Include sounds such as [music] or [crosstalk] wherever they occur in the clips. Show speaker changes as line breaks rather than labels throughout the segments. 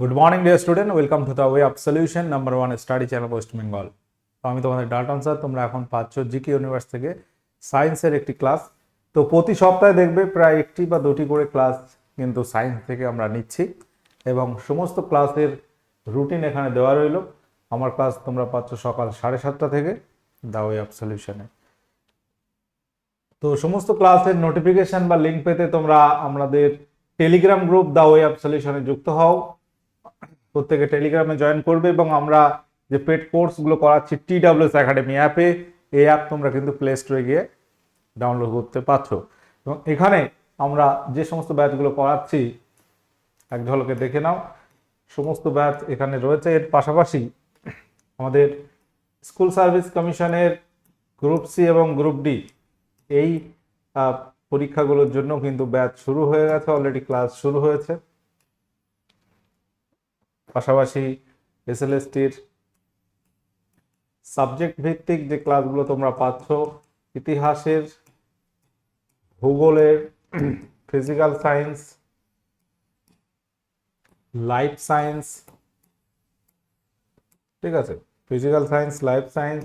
Good morning dear student welcome to the way of solution number one study channel West Bengal তো আমি তোমাদের Dalton sir, তোমরা এখন পাচ্ছ জিকে ইউনিভার্স থেকে সায়েন্সের একটি ক্লাস তো প্রতি সপ্তাহে দেখবে প্রায় একটি বা দুটি করে ক্লাস কিন্তু সায়েন্স থেকে আমরা নিচ্ছি। এবং সমস্ত ক্লাসের রুটিন এখানে দেওয়া রইল। আমার ক্লাস তোমরা পাচ্ছ সকাল সাড়ে সাতটা থেকে দ্য ওয়ে অফ সলিউশনে তো সমস্ত ক্লাসের নোটিফিকেশন বা লিঙ্ক পেতে তোমরা আমাদের Telegram group the way of সলিউশনে যুক্ত হও। প্রত্যেকে টেলিগ্রামে জয়েন করবে এবং আমরা যে পেড কোর্সগুলো করাচ্ছি টি ডাব্লিউএস একাডেমি অ্যাপে এই অ্যাপ তোমরা কিন্তু প্লে স্টোরে গিয়ে ডাউনলোড করতে পারছ। এবং এখানে আমরা যে সমস্ত ব্যাচগুলো করাচ্ছি, এক ঝলকে দেখে নাও, সমস্ত ব্যাচ এখানে রয়েছে। এর পাশাপাশি আমাদের স্কুল সার্ভিস কমিশনের গ্রুপ সি এবং গ্রুপ ডি এই পরীক্ষাগুলোর জন্য কিন্তু ব্যাচ শুরু হয়ে গেছে অলরেডি ক্লাস শুরু হয়েছে। পাশাপাশি এসএলএসটির সাবজেক্ট ভিত্তিক যে ক্লাসগুলো তোমরা পাচ্ছ, ইতিহাসের, ভূগোলের ফিজিক্যাল সায়েন্স লাইফ সায়েন্স ঠিক আছে? ফিজিক্যাল সায়েন্স লাইফ সায়েন্স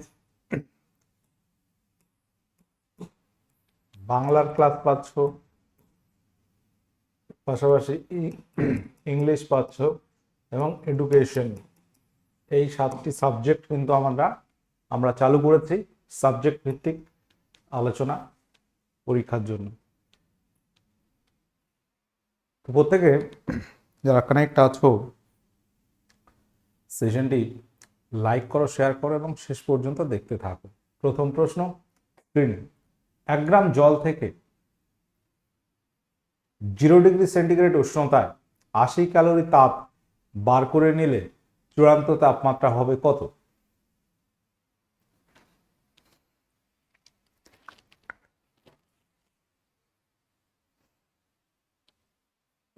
বাংলার ক্লাস পাচ্ছ, পাশাপাশি ইংলিশ পাচ্ছ। এবং এডুকেশন এই সাতটি সাবজেক্ট কিন্তু আমরা আমরা চালু করেছি সাবজেক্ট ভিত্তিক আলোচনা পরীক্ষার জন্য। তো প্রত্যেকে যারা কানেক্ট আছো সেশনটি লাইক করো শেয়ার করো এবং শেষ পর্যন্ত দেখতে থাকো। প্রথম প্রশ্ন স্ক্রিনে এক গ্রাম জল থেকে জিরো ডিগ্রি সেন্টিগ্রেড উষ্ণতায় আশি ক্যালোরি তাপ বার করে নিলে চূড়ান্ত তাপমাত্রা হবে কত?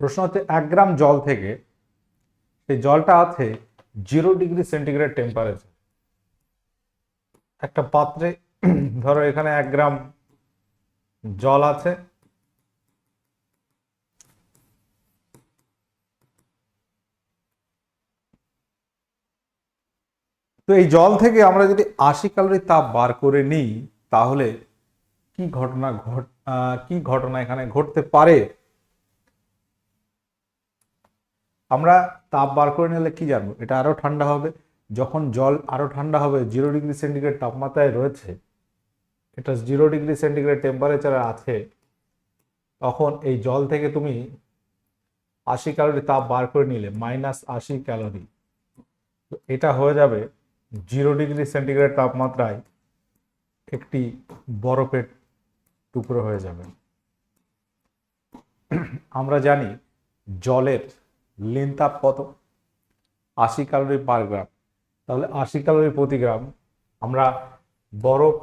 প্রশ্ন হচ্ছে, এক গ্রাম জল থেকে সেই জলটা আছে জিরো ডিগ্রি সেন্টিগ্রেড টেম্পারেচার একটা পাত্রে, ধরো এখানে এক গ্রাম জল আছে তো এই জল থেকে আমরা যদি আশি ক্যালোরি তাপ বার করে নিই, তাহলে কি ঘটনা ঘট কি ঘটনা এখানে ঘটতে পারে? আমরা তাপ বার করে নিলে কি জানব? এটা আরও ঠান্ডা হবে। যখন জল আরও ঠান্ডা হবে জিরো ডিগ্রি সেন্টিগ্রেড তাপমাত্রায় রয়েছে, এটা জিরো ডিগ্রি সেন্টিগ্রেড টেম্পারেচারে আছে, তখন এই জল থেকে তুমি আশি ক্যালোরি তাপ বার করে নিলে মাইনাস আশি ক্যালোরি এটা হয়ে যাবে জিরো ডিগ্রি সেন্টিগ্রেড তাপমাত্রায় একটি বরফের টুকরো হয়ে যাবে। আমরা জানি জলের লিন তাপ কত? আশি ক্যালোরি পার গ্রাম। তাহলে আশি ক্যালোরি প্রতি গ্রাম আমরা বরফ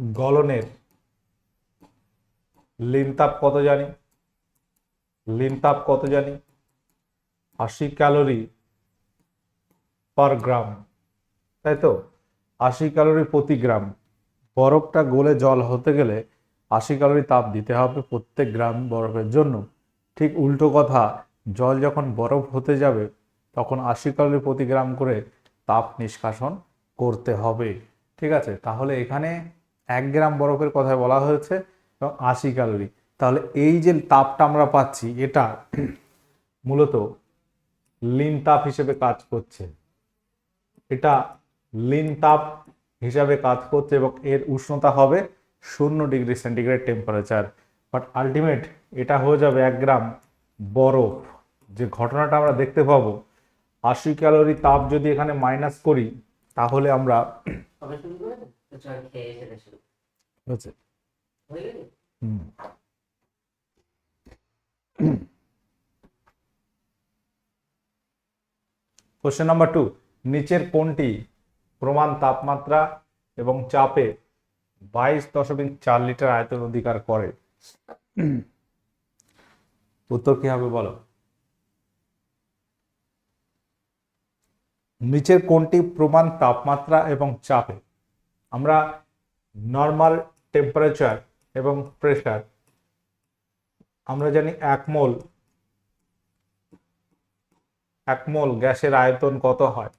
গলনের লিন তাপ কত জানি? লিন তাপ কত জানি? আশি ক্যালোরি পার গ্রাম। তাই তো? আশি ক্যালোরি প্রতি গ্রাম। বরফটা গলে জল হতে গেলে আশি ক্যালোরি তাপ দিতে হবে প্রত্যেক গ্রাম বরফের জন্য। ঠিক উল্টো কথা, জল যখন বরফ হতে যাবে, তখন আশি ক্যালোরি প্রতি গ্রাম করে তাপ নিষ্কাশন করতে হবে। ঠিক আছে? তাহলে এখানে এক গ্রাম বরফের কথা বলা হয়েছে এবং আশি ক্যালোরি। তাহলে এই যে তাপটা আমরা পাচ্ছি, এটা মূলত লিন তাপ হিসেবে কাজ করছে। এটা লিন তাপ হিসাবে কাজ করছে এবং এর উষ্ণতা হবে শূন্য degree centigrade temperature but ultimate এটা হয়ে যাবে এক গ্রাম বরফ। যে ঘটনাটা আমরা দেখতে পাবো আশি ক্যালোরি তাপ যদি এখানে মাইনাস করি তাহলে আমরা। কোশ্চেন নাম্বার টু নিচের কোনটি প্রমাণ তাপমাত্রা এবং চাপে বাইশ দশমিক চার লিটার আয়তন অধিকার করে। উত্তর কি হবে বলো? নিচের কোনটি প্রমাণ তাপমাত্রা এবং চাপে। আমরা নর্মাল টেম্পারেচার এবং প্রেশার আমরা জানি এক মোল এক মোল গ্যাসের আয়তন কত হয়?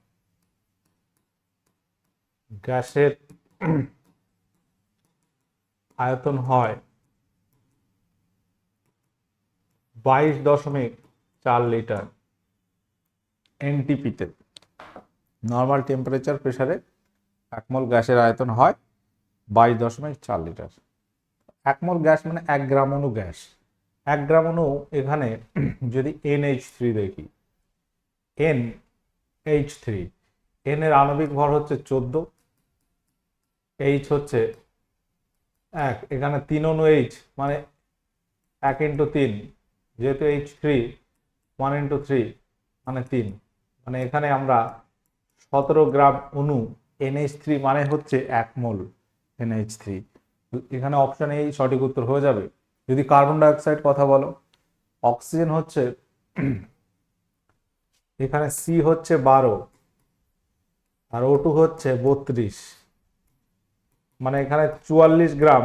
গ্যাসের আয়তন হয় বাইশ দশমিক চার লিটার এনটিপিতে। নর্মাল টেম্পারেচার প্রেসারে একমল গ্যাসের আয়তন হয় বাইশ দশমিক চার লিটার। একমল গ্যাস মানে এক গ্রাম অণু গ্যাস। এক গ্রাম অণু এখানে যদি এন এইচ থ্রি দেখি এন এইচ থ্রি এন এর আণবিক ভর হচ্ছে চোদ্দ এইচ হচ্ছে এক, এখানে তিন অনু এইচ মানে এক ইন্টু তিন, যেহেতু H three one into three মানে তিন। মানে এখানে আমরা সতেরো গ্রাম অণু এনএইচ থ্রি মানে হচ্ছে এক মোল এনএইচ থ্রি এখানে অপশন এই সঠিক উত্তর হয়ে যাবে। যদি কার্বন ডাইঅক্সাইড কথা বলো অক্সিজেন হচ্ছে, এখানে সি হচ্ছে বারো, আর ও টু হচ্ছে বত্রিশ। মানে এখানে চুয়াল্লিশ গ্রাম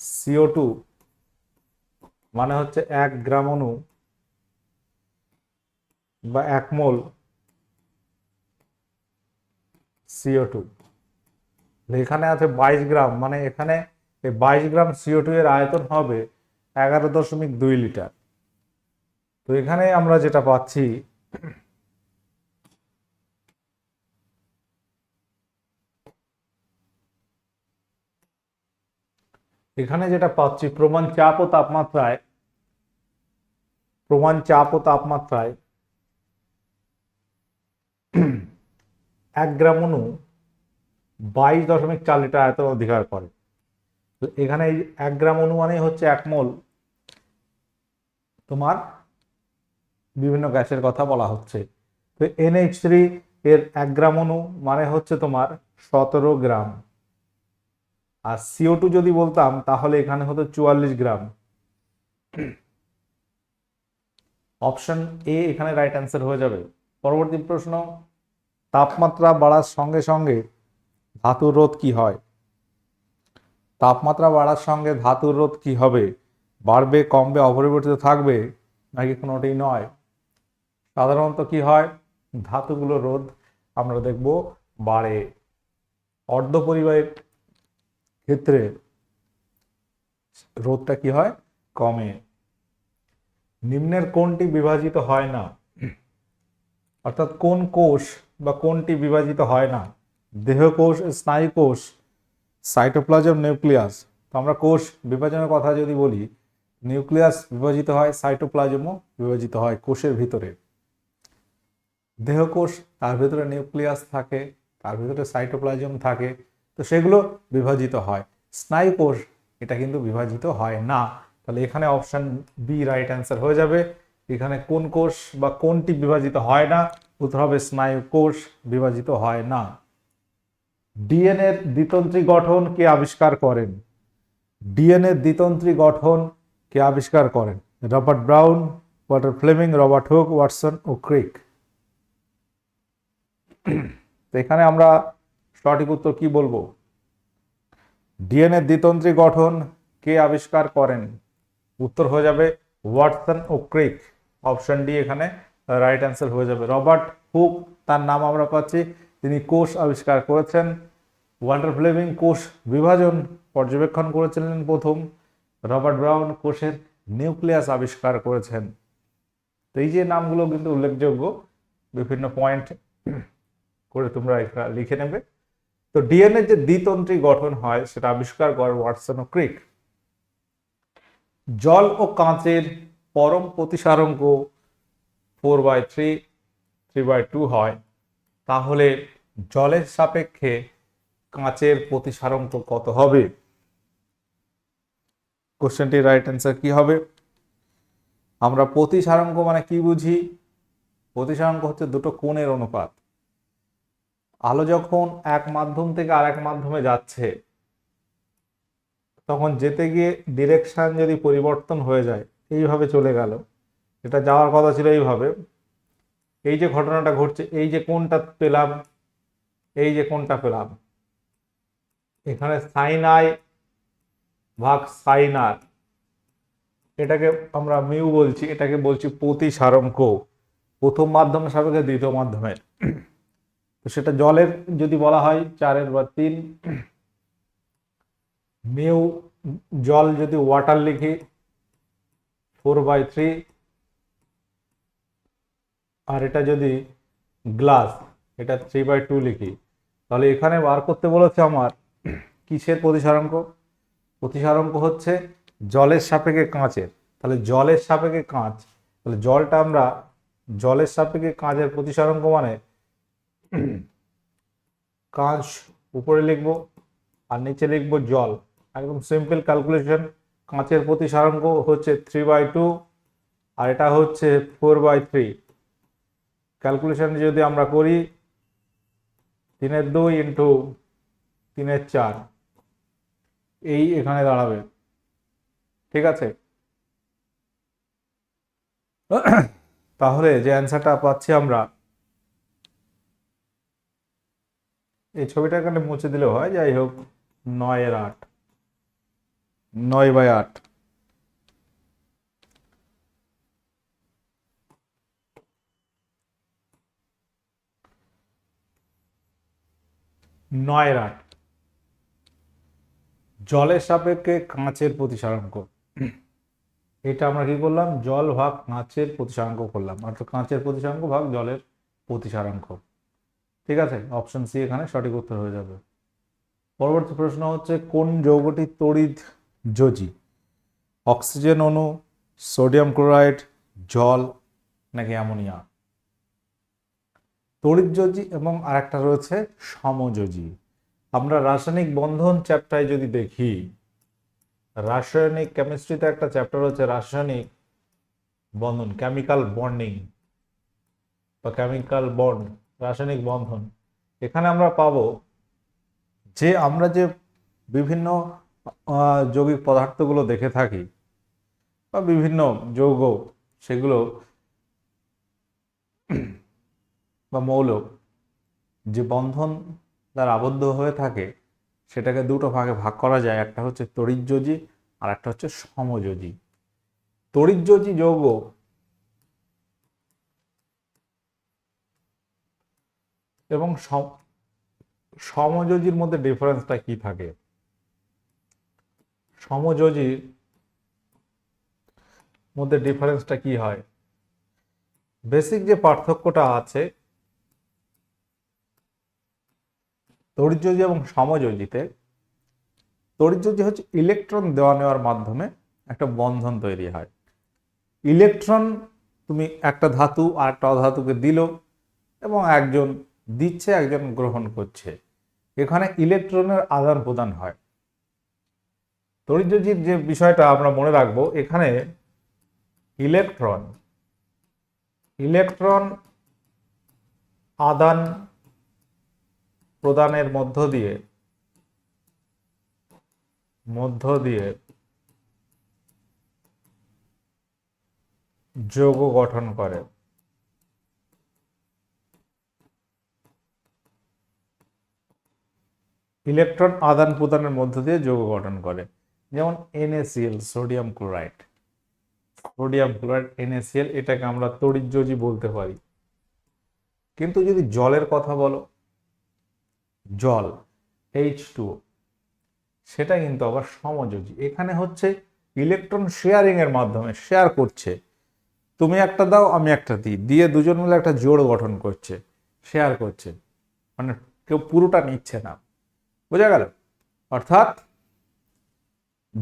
সিও টু মানে হচ্ছে এক গ্রাম অণু বা এক মোল সিও টু এখানে আছে বাইশ গ্রাম মানে এখানে এই বাইশ গ্রাম সিও টু এর আয়তন হবে এগারো দশমিক দুই লিটার। তো এখানে আমরা যেটা পাচ্ছি এখানে যেটা পাচ্ছি, প্রমাণ চাপ ও তাপমাত্রায়, প্রমাণ চাপ ও তাপমাত্রায় এক গ্রাম অণু বাইশ দশমিক চার লিটার আয়তন অধিকার করে। এখানে এই এক গ্রাম অণু মানে হচ্ছে এক মোল। তোমার বিভিন্ন গ্যাসের কথা বলা হচ্ছে। তো এনএইচ থ্রি এর এক গ্রাম অণু মানে হচ্ছে তোমার সতেরো গ্রাম। আর সিও টু যদি বলতাম, তাহলে এখানে হতো চুয়াল্লিশ গ্রাম। অপশন এ এখানে রাইট অ্যান্সার হয়ে যাবে। পরবর্তী প্রশ্ন, তাপমাত্রা বাড়ার সঙ্গে সঙ্গে ধাতুর রোধ কি হয়? তাপমাত্রা বাড়ার সঙ্গে ধাতুর রোধ কি হবে? বাড়বে, কমবে, অপরিবর্তিত থাকবে, নাকি কোনোটি নয়? সাধারণত কি হয়? ধাতুগুলো রোধ আমরা দেখব বাড়ে। অর্ধপরিবাহীর ক্ষেত্রে রোধটা কি হয়? কমে। নিম্নের কোনটি বিভাজিত হয় না? অর্থাৎ কোন কোষ বা কোনটি বিভাজিত হয় না? দেহকোষ স্নায়ুকোষ সাইটোপ্লাজম নিউক্লিয়াস তো আমরা কোষ বিভাজনের কথা যদি বলি নিউক্লিয়াস বিভাজিত হয় সাইটোপ্লাজমও বিভাজিত হয় কোষের ভিতরে। দেহকোষ তার ভিতরে নিউক্লিয়াস থাকে, তার ভিতরে সাইটোপ্লাজম থাকে তো সেগুলো বিভাজিত হয়। স্নায়ু স্নায়ুকোষ এটা কিন্তু বিভাজিত হয় না। তাহলে এখানে অপশান বি রাইট অ্যান্সার হয়ে যাবে। এখানে কোন কোষ বা কোনটি বিভাজিত হয় না, উত্তর হবে স্নায়ু কোষ বিভাজিত হয় না। ডিএনএর দ্বিতন্ত্রী গঠন কে আবিষ্কার করেন? ডিএনএর দ্বিতন্ত্রী গঠন কে আবিষ্কার করেন? Robert Brown, Walter Fleming, Robert Hooke, Watson ও ক্রিক। তো এখানে আমরা সঠিক উত্তর কি বলব? ডিএনএ দ্বিতন্ত্রী গঠন কে আবিষ্কার করেন? উত্তর হয়ে যাবে ওয়াটসন ও ক্রিক। অপশন ডি এখানে রাইট অ্যান্সার হয়ে যাবে। রবার্ট হুক, তার নাম আমরা পাচ্ছি। তিনি কোষ আবিষ্কার করেছেন। ওয়াল্টার ফ্লেমিং কোষ বিভাজন পর্যবেক্ষণ করেছিলেন প্রথম। রবার্ট ব্রাউন কোষের নিউক্লিয়াস আবিষ্কার করেছেন। তো এই যে নামগুলো কিন্তু উল্লেখযোগ্য। বিভিন্ন পয়েন্ট করে তোমরা লিখে নেবে। তো ডিএনএ যে দ্বিতন্ত্রী গঠন হয়, সেটা আবিষ্কার করে ওয়াটসন ও ক্রিক। জল ও কাঁচের পরম প্রতিসারাঙ্ক four by three three by two হয়, তাহলে জলের সাপেক্ষে কাঁচের প্রতিসারাঙ্ক কত হবে? কোশ্চেনটির রাইট অ্যান্সার কি হবে? আমরা প্রতিসারাঙ্ক মানে কি বুঝি? প্রতিসারাঙ্ক হচ্ছে দুটো কোণের অনুপাত। আলো যখন এক মাধ্যম থেকে আরেক মাধ্যমে যাচ্ছে, তখন যেতে গিয়ে ডিরেকশন যদি পরিবর্তন হয়ে যায়, এইভাবে চলে গেল। এটা যাওয়ার কথা ছিল এইভাবে। এই যে ঘটনাটা ঘটছে, এই যে কোনটা পেলাম, এই যে কোনটা পেলাম। এখানে সাইন আই ভাগ সাইন আর এটাকে আমরা মিউ বলছি, এটাকে বলছি প্রতিসারাঙ্ক প্রথম মাধ্যমের সাপেক্ষে দ্বিতীয় মাধ্যমের। সেটা জলের যদি বলা হয়, চারের বা তিন, মিউ জল যদি ওয়াটার লিখি ফোর বাই থ্রি আর এটা যদি গ্লাস এটা থ্রি বাই টু লিখি, তাহলে এখানে বার করতে বলেছে আমার, কিসের প্রতিসারাঙ্ক? প্রতিসারাঙ্ক হচ্ছে জলের সাপেক্ষে কাঁচের। তাহলে জলের সাপেক্ষে কাঁচ, তাহলে জলটা আমরা, জলের সাপেক্ষে কাঁচের প্রতিসারাঙ্ক মানে [clears throat] কাঁচ উপরে লিখব আর নিচে লিখব জল। একদম সিম্পল ক্যালকুলেশন কাঁচের প্রতি প্রতিসারাঙ্ক হচ্ছে থ্রি বাই টু আর এটা হচ্ছে ফোর বাই থ্রি ক্যালকুলেশন যদি আমরা করি, তিনের দুই ইন্টু তিনের চার। এই এখানে দাঁড়াবে। ঠিক আছে? [clears throat] তাহলে যে অ্যান্সারটা পাচ্ছি আমরা এই ছবিটা এখানে মুছে দিলেও হয়, যাই হোক নয়ের আট। নয় বাই আট। নয়ের আট। জলের সাপেক্ষে কাঁচের প্রতিসারাঙ্ক। এটা আমরা কি করলাম? জল ভাগ কাঁচের প্রতিসারাঙ্ক করলাম। অর্থাৎ কাঁচের প্রতিসারাঙ্ক ভাগ জলের প্রতিসারাঙ্ক। ঠিক আছে? অপশন সি এখানে সঠিক উত্তর হয়ে যাবে। পরবর্তী প্রশ্ন হচ্ছে, কোন যৌগটি তড়িৎ যোজি? অক্সিজেন অণু সোডিয়াম ক্লোরাইড জল নাকি অ্যামোনিয়া তড়িৎযোজী এবং আরেকটা রয়েছে, সমযোজী। আমরা রাসায়নিক বন্ধন চ্যাপ্টারে যদি দেখি, রাসায়নিক কেমিস্ট্রিতে একটা চ্যাপ্টার হচ্ছে রাসায়নিক বন্ধন কেমিক্যাল বন্ডিং বা কেমিক্যাল বন্ড রাসায়নিক বন্ধন। এখানে আমরা পাবো যে আমরা যে বিভিন্ন যৌগিক পদার্থগুলো দেখে থাকি বা বিভিন্ন যৌগ সেগুলো বা মৌল যে বন্ধন দ্বারা আবদ্ধ হয়ে থাকে, সেটাকে দুটো ভাগে ভাগ করা যায়। একটা হচ্ছে তড়িৎযোজী আর একটা হচ্ছে সমযোজী তড়িৎযোজী যৌগ এবং সম- সমযোজীর মধ্যে ডিফারেন্সটা কি থাকে? সমযোজীর মধ্যে ডিফারেন্সটা কি হয়? বেসিক যে পার্থক্যটা আছে তড়িৎযোজী এবং সমযোজীতে তড়িৎযোজী হচ্ছে ইলেকট্রন দেওয়া নেওয়ার মাধ্যমে একটা বন্ধন তৈরি হয়। ইলেকট্রন তুমি একটা ধাতু আর একটা অধাতুকে দিল এবং একজন দিচ্ছে, একজন গ্রহণ করছে। এখানে ইলেকট্রনের আদান প্রদান হয়। তড়িৎযোজীর যে বিষয়টা আমরা মনে রাখব, এখানে ইলেকট্রন ইলেকট্রন আদান প্রদানের মধ্য দিয়ে মধ্য দিয়ে যোগ গঠন করে। ইলেকট্রন আদান প্রদানের মধ্য দিয়ে যৌগ গঠন করে। যেমন NaCl sodium chloride sodium chloride NaCl এটাকে আমরা তড়িৎযোজী বলতে পারি। কিন্তু যদি জলের কথা বলো, জল এইচ টু সেটা কিন্তু আবার সমযোজী। এখানে হচ্ছে ইলেকট্রন শেয়ারিং এর মাধ্যমে শেয়ার করছে। তুমি একটা দাও, আমি একটা দিই। দিয়ে দুজন মিলে একটা জোড় গঠন করছে, শেয়ার করছে। মানে কেউ পুরোটা নিচ্ছে না। বোঝা গেল? অর্থাৎ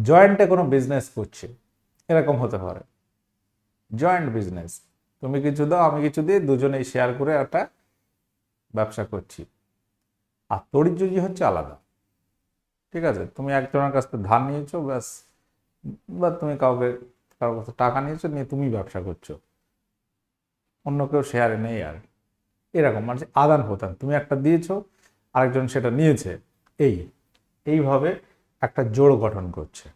জয়েন্টে কোনো বিজনেস করছে, এরকম হতে পারে। জয়েন্ট বিজনেস তুমি কিছু দাও, আমি কিছু দিই, দুজনেই শেয়ার করে একটা ব্যবসা করছি। আর তড়িৎযোজী হচ্ছে আলাদা। ঠিক আছে? তুমি একজনের কাছ থেকে ধার নিয়েছো, ব্যাস, বা তুমি কাউকে, কারোর কাছে টাকা নিয়েছো, নিয়ে তুমি ব্যবসা করছ। অন্য কেউ শেয়ারে নেই আর। এরকম মানে আদান প্রদান তুমি একটা দিয়েছ, আরেকজন সেটা নিয়েছে। এই, এইভাবে একটা জোড় গঠন করছে।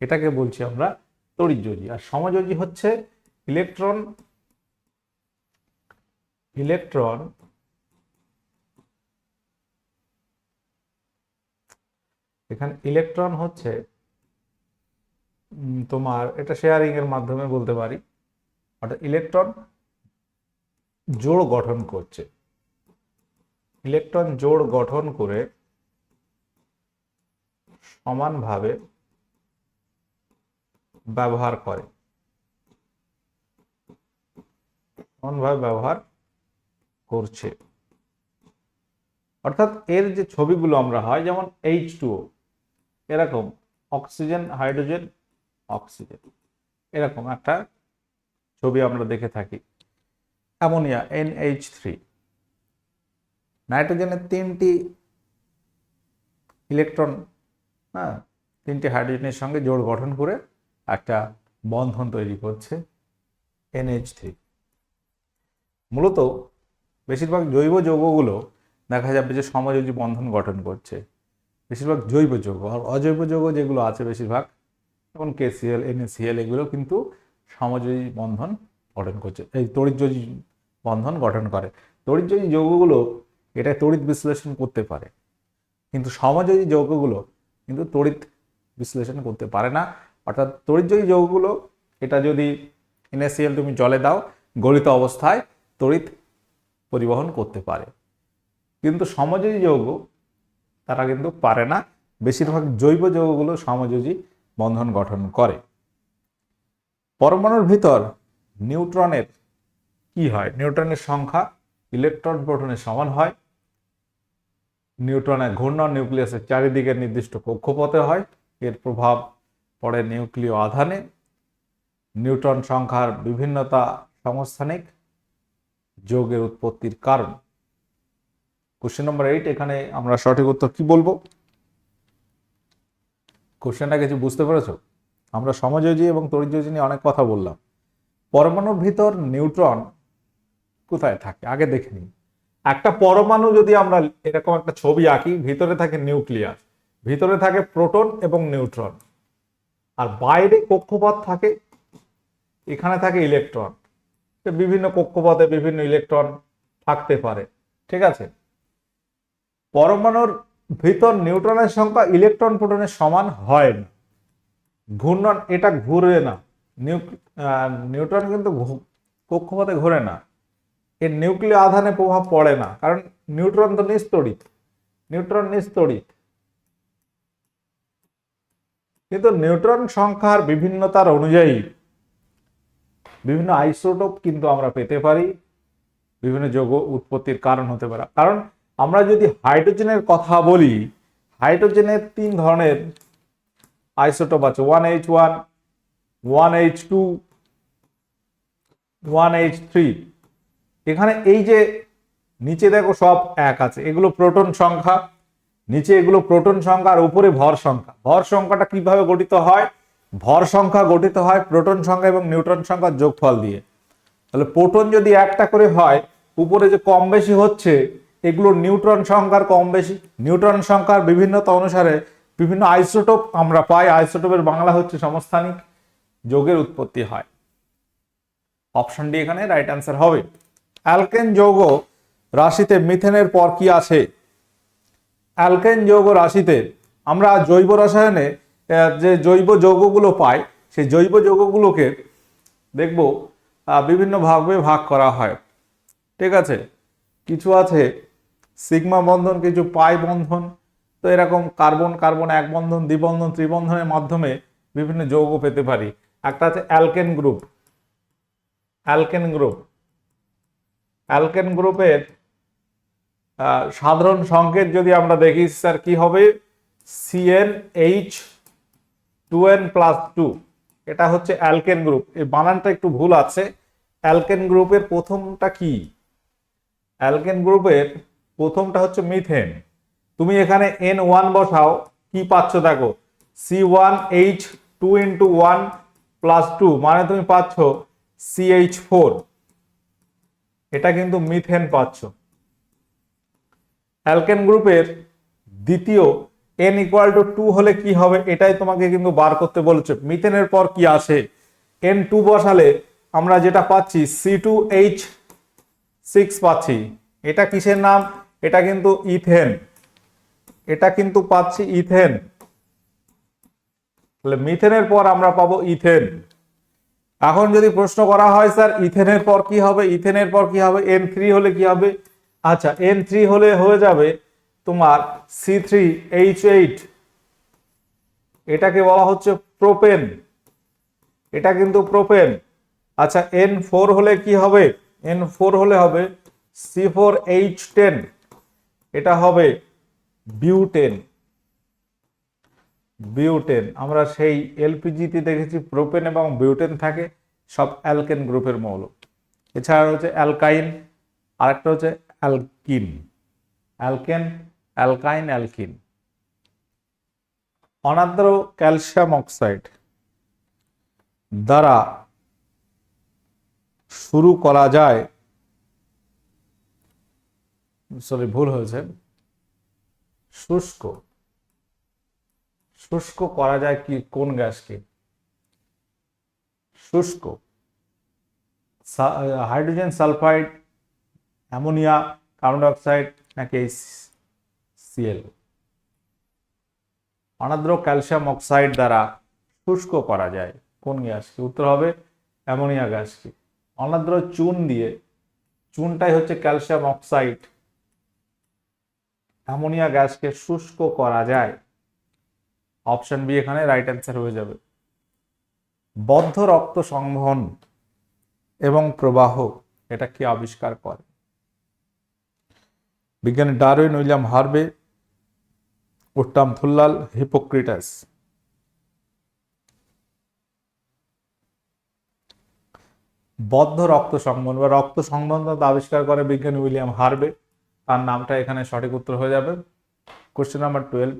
এটাকে বলছি আমরা তড়িৎযোজী। আর সমযোজী হচ্ছে ইলেকট্রন ইলেকট্রন এখানে ইলেকট্রন হচ্ছে তোমার এটা শেয়ারিং এর মাধ্যমে বলতে পারি, অর্থাৎ ইলেকট্রন জোড় গঠন করছে। ইলেকট্রন জোড় গঠন করে সমানভাবে ব্যবহার করে। সমানভাবে ব্যবহার করছে। অর্থাৎ এর যে ছবিগুলো আমরা হয়, যেমন এইচ টুও এরকম অক্সিজেন, হাইড্রোজেন, অক্সিজেন, এরকম একটা ছবি আমরা দেখে থাকি। অ্যামোনিয়া এনএইচ থ্রি নাইট্রোজেনের তিনটি ইলেকট্রন হ্যাঁ তিনটি হাইড্রোজেনের সঙ্গে জোড় গঠন করে একটা বন্ধন তৈরি করছে এনএইচ থ্রি মূলত বেশিরভাগ জৈব যৌগগুলো দেখা যাবে যে সমযোজী বন্ধন গঠন করছে। বেশিরভাগ জৈব যৌগ আর অজৈব যৌগ যেগুলো আছে বেশিরভাগ, যেমন কেসিএল এনএসিএল এগুলো কিন্তু সমযোজী বন্ধন গঠন করছে, এই তড়িৎযোজী বন্ধন গঠন করে। তড়িৎযোজী যৌগগুলো এটা তড়িৎ বিশ্লেষণ করতে পারে, কিন্তু সমযোজী যৌগগুলো কিন্তু তড়িৎ বিশ্লেষণ করতে পারে না। অর্থাৎ তড়িৎযোজী যৌগগুলো, এটা যদি এনএসিএল তুমি জলে দাও, গলিত অবস্থায় তড়িৎ পরিবহন করতে পারে। কিন্তু সমযোজী যৌগ, তারা কিন্তু পারে না। বেশিরভাগ জৈব যৌগগুলো সমযোজী বন্ধন গঠন করে। পরমাণুর ভিতর নিউট্রনের কি হয়? নিউট্রনের সংখ্যা ইলেকট্রন প্রোটনের সমান হয়। নিউট্রনের ঘূর্ণন নিউক্লিয়াসের চারিদিকে নির্দিষ্ট কক্ষপথে হয়। এর প্রভাব পড়ে নিউক্লিয় আধানে। নিউট্রন সংখ্যার বিভিন্নতা সমস্থানিক যোগের উৎপত্তির কারণ। কোশ্চেন নম্বর এইট এখানে আমরা সঠিক উত্তর কি বলব? কোশ্চেনটা কিছু বুঝতে পেরেছ? আমরা সমযোজী এবং তড়িৎযোজী নিয়ে অনেক কথা বললাম। পরমাণুর ভিতর নিউট্রন কোথায় থাকে? আগে দেখে নিই। একটা পরমাণু যদি আমরা এরকম একটা ছবি আঁকি, ভিতরে থাকে নিউক্লিয়াস, ভিতরে থাকে প্রোটন এবং নিউট্রন, আর বাইরে কক্ষপথ থাকে, এখানে থাকে ইলেকট্রন। বিভিন্ন কক্ষপথে বিভিন্ন ইলেকট্রন থাকতে পারে, ঠিক আছে? পরমাণুর ভিতর নিউট্রনের সংখ্যা ইলেকট্রন প্রোটনের সমান হয় না। ঘূর্ণন, এটা ঘুরে না। নিউট্রন কিন্তু কক্ষপথে ঘুরে না। এর নিউক্লিয় আধানে প্রভাব পড়ে না। কারণ নিউট্রন তো নিস্তড়িত। নিউট্রন নিস্তড়িত। কিন্তু নিউট্রন সংখ্যার বিভিন্নতার অনুযায়ী বিভিন্ন আইসোটোপ কিন্তু আমরা পেতে পারি। বিভিন্ন যৌগ উৎপত্তির কারণ হতে পারে। কারণ আমরা যদি হাইড্রোজেনের কথা বলি হাইড্রোজেনের তিন ধরনের আইসোটোপ আছে। One H one one H two one H three এখানে এই যে নিচে দেখো সব এক আছে, এগুলো প্রোটন সংখ্যা, নিচে এগুলো প্রোটন সংখ্যা আর উপরে ভর সংখ্যা। ভর সংখ্যাটা কীভাবে গঠিত হয়? ভর সংখ্যা গঠিত হয় প্রোটন সংখ্যা এবং নিউট্রন সংখ্যার যোগফল দিয়ে। তাহলে প্রোটন যদি একটা করে হয়, উপরে যে কম বেশি হচ্ছে, এগুলো নিউট্রন সংখ্যার কম বেশি। নিউট্রন সংখ্যার বিভিন্নতা অনুসারে বিভিন্ন আইসোটোপ আমরা পাই। আইসোটোপের বাংলা হচ্ছে সমস্থানিক যোগের উৎপত্তি হয়। অপশন ডি এখানে রাইট অ্যান্সার হবে। অ্যালকেন যৌগ রাশিতে মিথেনের পর কি আছে? অ্যালকেন যৌগ রাশিতে আমরা জৈব রসায়নে যে জৈব যৌগগুলো পাই, সেই জৈব যৌগগুলোকে দেখব বিভিন্ন ভাবে ভাগ করা হয়। ঠিক আছে? কিছু আছে সিগমা বন্ধন, কিছু পাই বন্ধন। তো এরকম কার্বন কার্বন এক বন্ধন, দ্বিবন্ধন, ত্রিবন্ধনের মাধ্যমে বিভিন্ন যৌগ পেতে পারি। একটা আছে alkane group. Alkane group. Alkane গ্রুপের সাধারণ সংকেত যদি আমরা দেখি, স্যার, কি হবে? CN H two N plus two এটা হচ্ছে অ্যালকেন গ্রুপ। এই বানানটা একটু ভুল আছে। অ্যালকেন গ্রুপের প্রথমটা কি? অ্যালকেন গ্রুপের প্রথমটা হচ্ছে মিথেন। তুমি এখানে এন ওয়ান বসাও, কি পাচ্ছ দেখো? C one H two into one plus two মানে তুমি পাচ্ছ সিএইচ ফোর এটা কিন্তু মিথেন পাচ্ছ। অ্যালকেন গ্রুপের দ্বিতীয় এন ইকুয়াল টু টু হলে কি হবে? এটাই তোমাকে কিন্তু বার করতে বলেছে। মিথেনের পর কি আসে? এন টু বসালে আমরা যেটা পাচ্ছি সি টু এইচ সিক্স পাচ্ছি। এটা কিসের নাম? এটা কিন্তু ইথেন। এটা কিন্তু পাচ্ছি ইথেন। তাহলে মিথেনের পর আমরা পাবো ইথেন। এখন যদি প্রশ্ন করা হয়, স্যার, ইথেনের পর কি হবে? ইথেনের পর কি হবে? এন থ্রি হলে কি হবে? আচ্ছা এন থ্রি হলে হয়ে যাবে তোমার সি থ্রি এইচ এইট এটাকে বলা হচ্ছে প্রোপেন এটা কিন্তু প্রোপেন আচ্ছা এন ফোর হলে কি হবে? এন ফোর হলে হবে সি ফোর এইচ টেন এটা হবে বিউটেন বিউটেন। আমরা সেই এলপিজিতে দেখেছি প্রোপেন এবং বিউটেন থাকে, সব অ্যালকেন গ্রুপের মৌল। এছাড়া হচ্ছে অ্যালকাইন, আরেকটা হচ্ছে alkyne. Alkane, alkyne, alkene. অনাদ্র calcium oxide দ্বারা শুরু করা যায়। সরি, ভুল হয়েছে। শুষ্ক। শুষ্ক করা যায় কি কোন গ্যাসকে? শুষ্ক। Hydrogen sulphide, ammonia, carbon dioxide নাকি সিএল অনাদ্র ক্যালসিয়াম অক্সাইড দ্বারা শুষ্ক করা যায়, কোন গ্যাসকে? উত্তর হবে অ্যামোনিয়া গ্যাসকে। অনাদ্র চুন দিয়ে, চুনটাই হচ্ছে ক্যালসিয়াম অক্সাইড। অ্যামোনিয়া গ্যাসকে শুষ্ক করা যায়। অপশন বি এখানে রাইট অ্যান্সার হয়ে যাবে। বদ্ধ রক্ত সংবহন এবং প্রবাহ, এটা কি আবিষ্কার করে? বিজ্ঞানী ডারউইন উইলিয়াম হার্বে উত্তম থুল্লাল হিপোক্রিটাস। বদ্ধ রক্ত সংবহন, বা রক্ত তত্ত্ব আবিষ্কার করে বিজ্ঞানী উইলিয়াম হার্বে তার নামটা এখানে সঠিক উত্তর হয়ে যাবে। কোশ্চেন নাম্বার টুয়েলভ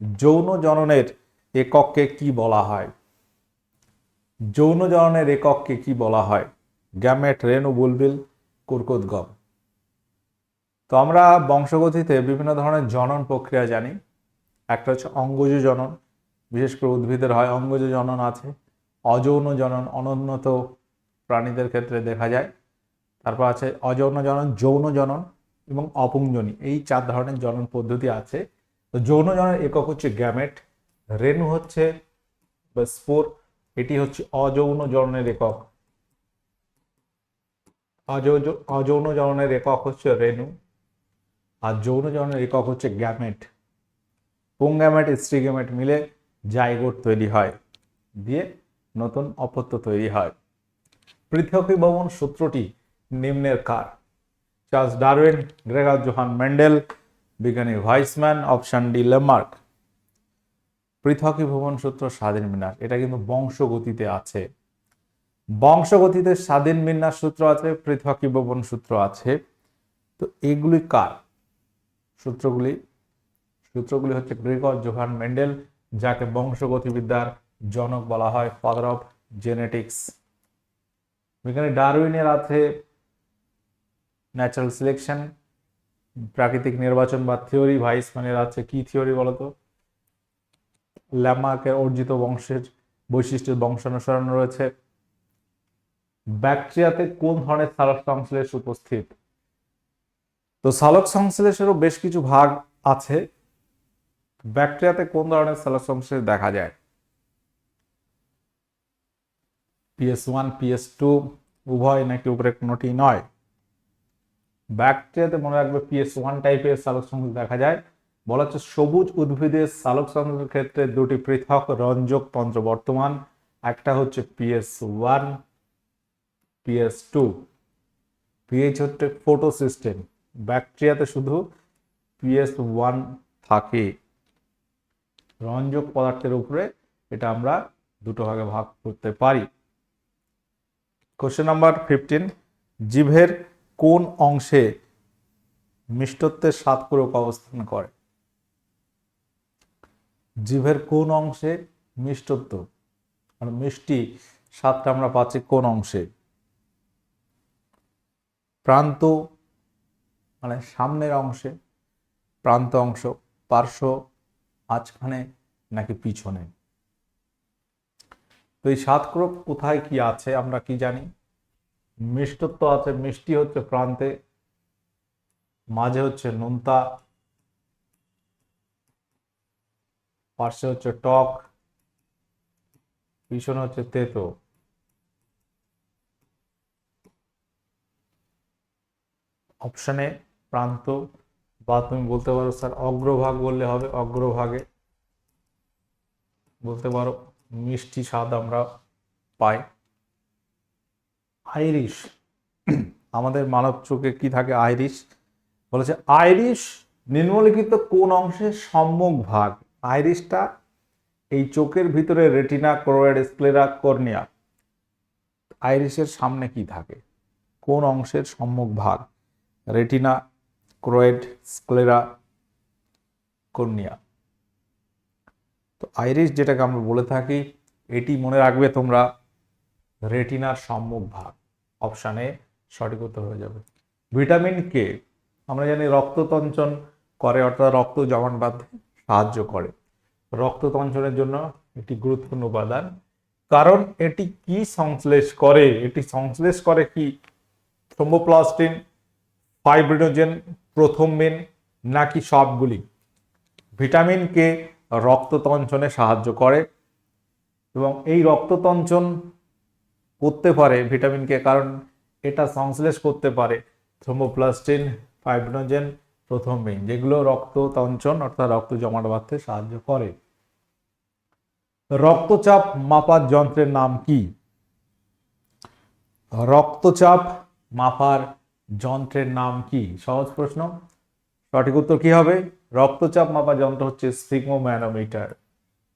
যৌন জননের একককে কি বলা হয়? যৌন জননের একককে কি বলা হয়? গ্যামেট, রেণু, বুলবিল কুরকুদগম তো আমরা বংশগতিতে বিভিন্ন ধরনের জনন প্রক্রিয়া জানি। একটা হচ্ছে অঙ্গজ জনন, বিশেষ করে উদ্ভিদের হয় অঙ্গজ জনন আছে। অযৌন জনন অনুন্নত প্রাণীদের ক্ষেত্রে দেখা যায়। তারপর আছে অযৌন জনন, যৌন জনন এবং অপুংজনী এই চার ধরনের জনন পদ্ধতি আছে। তো যৌন জননের একক হচ্ছে গ্যামেট রেণু হচ্ছে বা স্পোর এটি হচ্ছে অযৌন জননের একক। অযৌ- অযৌন জননের একক হচ্ছে রেণু, আর যৌন জননের একক হচ্ছে গ্যামেট পুংগ্যামেট স্ত্রীগ্যামেট মিলে জাইগোট তৈরি হয়, দিয়ে নতুন অপত্য তৈরি হয়। পৃথকীভবন সূত্রটি নিম্নের কার? Charles Darwin, Gregor Johann Mendel বিজ্ঞানী ভাইসম্যান অপশন ডি লেমার্ক। পৃথকীভবন সূত্র স্বাধীন বিন্যাস, এটা কিন্তু বংশগতিতে আছে। বংশগতিতে স্বাধীন বিন্যাস সূত্র আছে পৃথকীভবন সূত্র আছে। তো এগুলি কার? সূত্রগুলি সূত্রগুলি হচ্ছে গ্রেগর জোহান মেন্ডেল, যাকে বংশগতিবিদ্যার জনক বলা হয় ফাদার অফ জেনেটিক্স বিজ্ঞানী ডারউইনের আছে ন্যাচারাল সিলেকশন প্রাকৃতিক নির্বাচন বা থিওরি ভাইসম্যানের আছে কি থিওরি বলতো? ল্যামার্কের অর্জিত বংশের বৈশিষ্ট্যের বংশানুসরণ রয়েছে। ব্যাকটেরিয়াতে কোন ধরনের সালোক সংশ্লেষ উপস্থিত? তো সালোক সংশ্লেষেরও বেশ কিছু ভাগ আছে। ব্যাকটেরিয়াতে কোন ধরনের সালোক সংশ্লেষ দেখা যায়? পিএস ওয়ান পিএস টু উভয় নাকি উপরে কোনোটি নয়? ব্যাকটেরিয়াতে মনে রাখবে পিএস ওয়ান টাইপের সালোক সংশ্লেষ দেখা যায়। বলা হচ্ছে সবুজ উদ্ভিদের সালোক সংশ্লেষের ক্ষেত্রে দুটি পৃথক রঞ্জক তন্ত্র বর্তমান। একটা হচ্ছে PS one PS two PH হচ্ছে ফোটো সিস্টেম ব্যাকটেরিয়াতে শুধু পিএস ওয়ান থাকে। রঞ্জক পদার্থের উপরে এটা আমরা দুটো ভাগে ভাগ করতে পারি। কোশ্চেন নাম্বার ফিফটিন জিভের কোন অংশে মিষ্টত্বের স্বাদপূরক অবস্থান করে? জিভের কোন অংশে মিষ্টত্ব? মানে মিষ্টি স্বাদটা আমরা পাচ্ছি কোন অংশে? প্রান্ত মানে সামনের অংশে, প্রান্ত অংশ, পার্শ্ব, মাঝখানে নাকি পিছনে? তো এই সাতক্রোপ কোথায় কি আছে আমরা কি জানি? মিষ্টত্ব আছে, মিষ্টি হচ্ছে প্রান্তে, মাঝে হচ্ছে নোনতা, পার্শ্বে হচ্ছে টক, পিছনে হচ্ছে তেতো। অপশানে প্রান্ত বা তুমি বলতে পারো, স্যার, অগ্রভাগ বললে হবে, অগ্রভাগে। বলতে পারো, মিষ্টি স্বাদ আমরা পাই। আইরিশ। আমাদের মানব চোখে কি থাকে আইরিশ? বলেছে, আইরিশ নিম্নলিখিত কোন অংশের সম্মুখ ভাগ? আইরিশটা এই চোখের ভিতরে রেটিনা, ক্রোয়েড, স্ক্লেরা, কর্নিয়া। আইরিশের সামনে কি থাকে? কোন অংশের সম্মুখ ভাগ? Retina, choroid, sclera, cornea. তো আইরিশ যেটাকে আমরা বলে থাকি, এটি মনে রাখবে তোমরা রেটিনার সম্মুখ ভাগ। অপশানে সঠিক উত্তর হয়ে যাবে। ভিটামিন কে, আমরা জানি রক্ততঞ্চন করে, অর্থাৎ রক্ত জমাট বাঁধতে সাহায্য করে। রক্ততঞ্চনের জন্য একটি গুরুত্বপূর্ণ উপাদান। কারণ এটি কি সংশ্লেষ করে? এটি সংশ্লেষ করে কি? থ্রোম্বোপ্লাস্টিন ফাইব্রিনোজেন প্রথমবিন নাকি সবগুলি? ভিটামিন কে রক্ততঞ্চনে সাহায্য করে এবং এই রক্ততঞ্চন করতে পারে ভিটামিন কে, কারণ এটা সংশ্লেষ করতে পারে। থ্রোম্বোপ্লাস্টিন ফাইব্রিনোজেন প্রথম যেগুলো রক্ততঞ্চন অর্থাৎ রক্ত জমাট বাঁধতে সাহায্য করে। রক্তচাপ মাপার যন্ত্রের নাম কি? রক্তচাপ মাপার যন্ত্রের নাম কি? সহজ প্রশ্ন। সঠিক উত্তর কি হবে? রক্তচাপ মাপার যন্ত্র হচ্ছে সিগমোম্যানোমিটার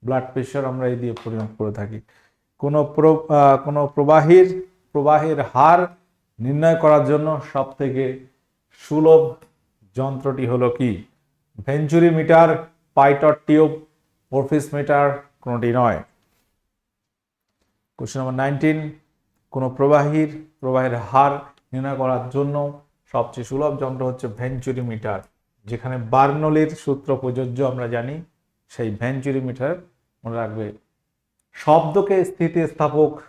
ব্লাড প্রেশার আমরা এই দিয়ে পরিমাপ করে থাকি। কোনো কোনো প্রবাহীর, প্রবাহের হার নির্ণয় করার জন্য সব থেকে সুলভ যন্ত্রটি হলো কি? Venturi meter pitot tube orifice meter কোনোটি নয়। কোশ্চেন নম্বর নাইনটিন, কোনো প্রবাহীর, প্রবাহের হার নির্ণয় করার জন্য সবচেয়ে সুলভ যন্ত্র হচ্ছে ভেঞ্চুরি মিটার যেখানে বার্নলির সূত্র প্রযোজ্য আমরা জানি, সেই ভেঞ্চুরি মিটার মনে রাখবে। শব্দকে স্থিতিস্থাপক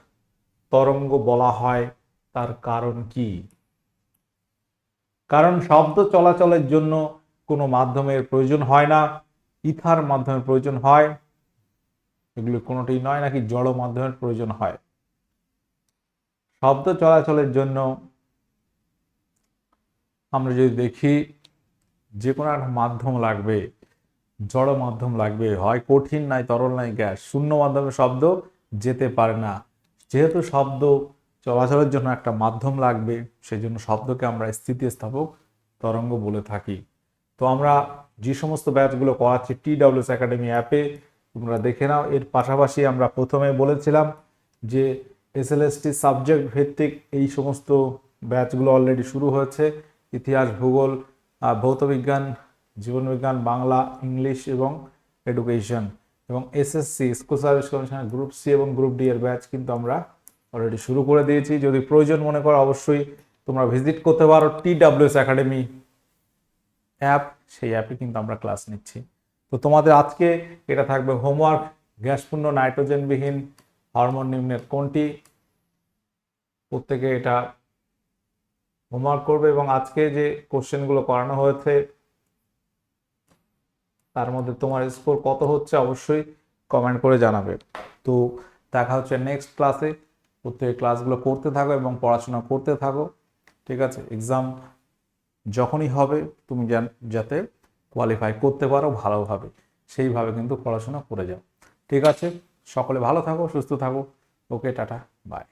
তরঙ্গ বলা হয়, তার কারণ কি? কারণ শব্দ চলাচলের জন্য কোনো মাধ্যমের প্রয়োজন হয় না, ইথার মাধ্যমের প্রয়োজন হয়, এগুলো কোনোটি নয়, নাকি জড় মাধ্যমের প্রয়োজন হয়। শব্দ চলাচলের জন্য আমরা যদি দেখি, যে কোনো একটা মাধ্যম লাগবে। জড় মাধ্যম লাগবে। হয় কঠিন, নাই তরল, নাই গ্যাস। শূন্য মাধ্যমে শব্দ যেতে পারে না। যেহেতু শব্দ চলাচলের জন্য একটা মাধ্যম লাগবে সেই জন্য শব্দকে আমরা স্থিতিস্থাপক তরঙ্গ বলে থাকি। তো আমরা যে সমস্ত ব্যাচগুলো করাচ্ছি, টি ডাব্লিউএস একাডেমি অ্যাপে, তোমরা দেখে নাও। এর পাশাপাশি আমরা প্রথমে বলেছিলাম যে এসএলএসটি সাবজেক্ট ভিত্তিক এই সমস্ত ব্যাচগুলো অলরেডি শুরু হয়েছে। ইতিহাস, ভূগোল ভৌতবিজ্ঞান জীবনবিজ্ঞান বাংলা, ইংলিশ এবং এডুকেশন এবং এসএসসি স্কুল সার্ভিস কমিশনের গ্রুপ সি এবং গ্রুপ ডি এর ব্যাচ কিন্তু আমরা অলরেডি শুরু করে দিয়েছি। যদি প্রয়োজন মনে করো, অবশ্যই তোমরা ভিজিট করতে পারো টি ডাব্লিউএস একাডেমি অ্যাপ সেই অ্যাপে কিন্তু আমরা ক্লাস নিচ্ছি। তো তোমাদের আজকে এটা থাকবে হোমওয়ার্ক গ্যাসপূর্ণ নাইট্রোজেনবিহীন হরমোন নিম্নের কোনটি? প্রত্যেকে এটা হোমওয়ার্ক করবে এবং আজকে যে কোশ্চেনগুলো করানো হয়েছে তার মধ্যে তোমার স্কোর কত হচ্ছে অবশ্যই কমেন্ট করে জানাবে। তো দেখা হচ্ছে নেক্সট ক্লাসে প্রত্যেক ক্লাসগুলো করতে থাকো এবং পড়াশোনা করতে থাকো, ঠিক আছে? এক্সাম যখনই হবে, তুমি যাতে কোয়ালিফাই করতে পারো ভালোভাবে, সেইভাবে কিন্তু পড়াশোনা করে যাও, ঠিক আছে? সকলে ভালো থাকো, সুস্থ থাকো। ওকে টাটা বাই